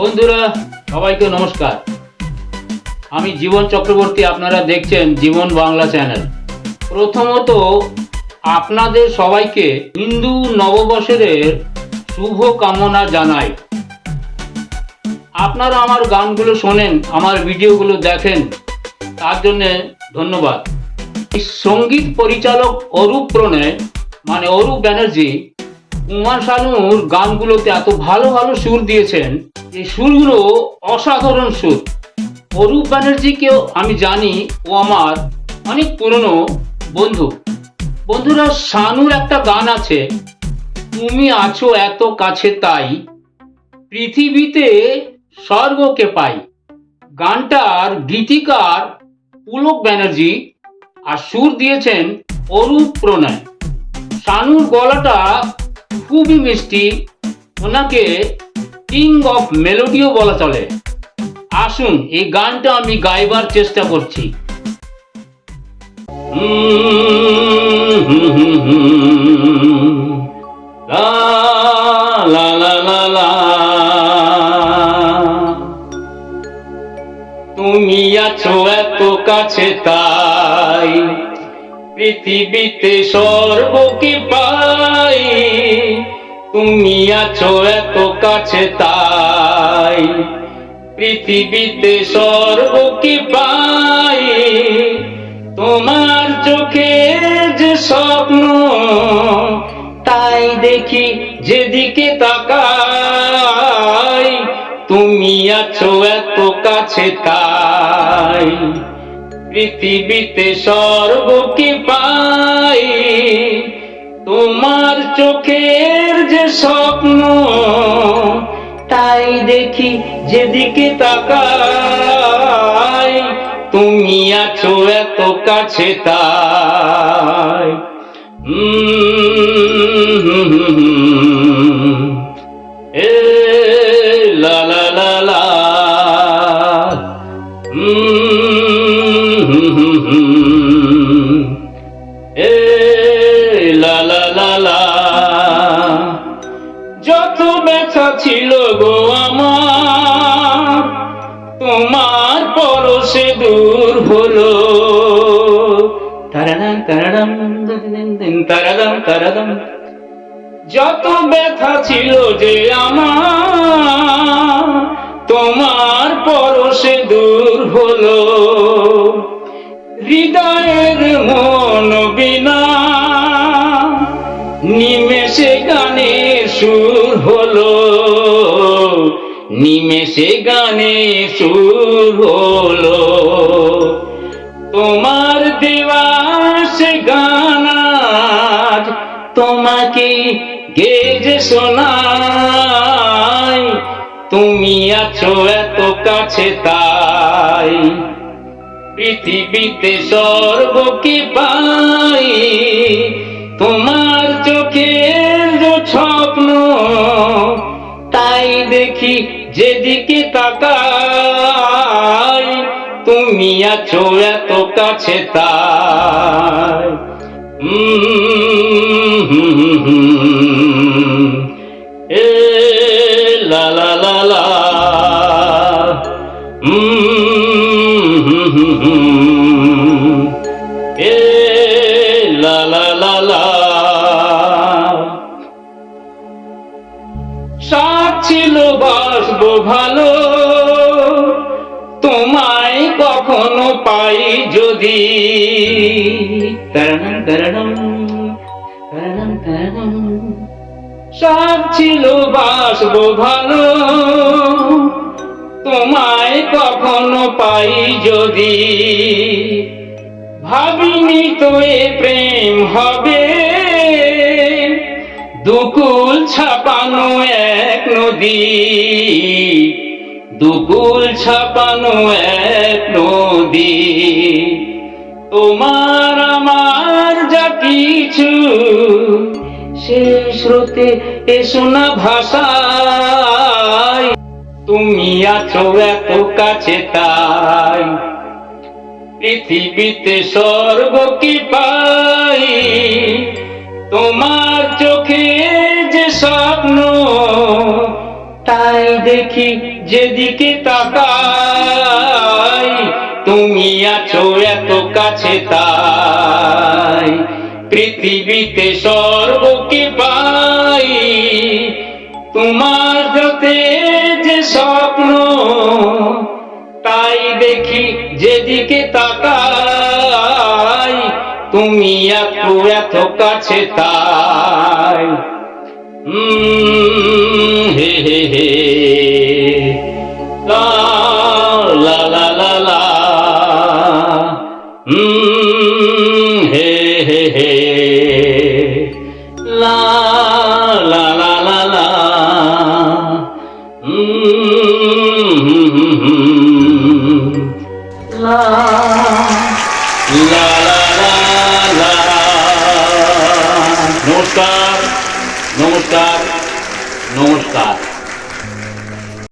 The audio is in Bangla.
বন্ধুরা, সবাইকে নমস্কার। আমি জীবন চক্রবর্তী, আপনারা দেখছেন জীবন বাংলা চ্যানেল। প্রথমত, আপনাদের সবাইকে হিন্দু নববর্ষের শুভ কামনা জানাই। আপনারা আমার গানগুলো শোনেন, আমার ভিডিওগুলো দেখেন, তার জন্যে ধন্যবাদ। সংগীত পরিচালক অরূপ প্রণয় মানে অরূপ ব্যানার্জি কুমার শানুর গানগুলোতে এত ভালো ভালো সুর দিয়েছেন, এই সুরগুলো অসাধারণ সুর। অরূপ ব্যানার্জিকেও আমি জানি, ও আমার অনেক পুরনো বন্ধু। বন্ধুরা, শানুর একটা গান আছে, তুমি আছো এত কাছে তাই, পৃথিবীতে স্বর্গকে পাই। গানটার গীতিকার পুলক ব্যানার্জি আর সুর দিয়েছেন অরূপ প্রণয়। শানুর গলাটা খুবই মিষ্টি। ওনাকে কিং অফ মেলোডিও বলা চলে। আসুন, এই গানটা আমি গাইবার চেষ্টা করছি। তুমি আছো এত কাছে তাই। পৃথিবীতে স্বর্গকে পাই? তুমি আছো এত কাছে তাই। পৃথিবীতে স্বর্গকে পাই? তোমার চোখে যে স্বপ্ন, তাই দেখি যেদিকে তাকাই। তুমি আছো এত কাছে তাই। পৃথিবীতে স্বর্গকে পাই তোমার চোখের যে স্বপ্ন তাই দেখি যেদিকে তাকাই। তুমি আছো এত কাছে তাই। উম, এ লা ছিল গো আমার। তোমার পরশে দূর হলো। তারাদাম তারাদাম তারাদাম তারাদাম। যত ব্যথা ছিল যে আমার, তোমার পরশে দূর হলো। নিমেষে গানে সুর হলো। তোমার দিবাস গানাজ তোমাকে গেজে শোনাই। তুমি আছো এত কাছে তাই। পৃথিবীতে স্বর্গকে পাই। তোমার চোখের দেখি যেদিকে তাকাই তুমি আছো এত কাছে তাই এ লালা ছিল বাসবো ভালো। তোমায় কখনো পাই যদি। তারানাম ছিল বাসবো ভালো। তোমায় কখনো পাই যদি। ভাবিনি তো এ প্রেম হবে। দুকুল ছাপানো এক নদী। দুকুল ছাপানো এক নদী। তোমার আমার যা কিছু, সে স্রোতে এসো না ভাষায়। তুমি আছো এত কাছে তাই। পৃথিবীতে স্বর্গ কি পাই? তোমার দেখি যেদিকে তাকাই, তুমি আছো এত কাছে তাই। পৃথিবীতে সর্বকে পাই, তোমার সাথে যে স্বপ্ন, তাই দেখি যেদিকে তাকাই, তুমি এত এত কাছে তাই। হে হে হে। লা লা লা লা। নমস্কার নমস্কার নমস্কার।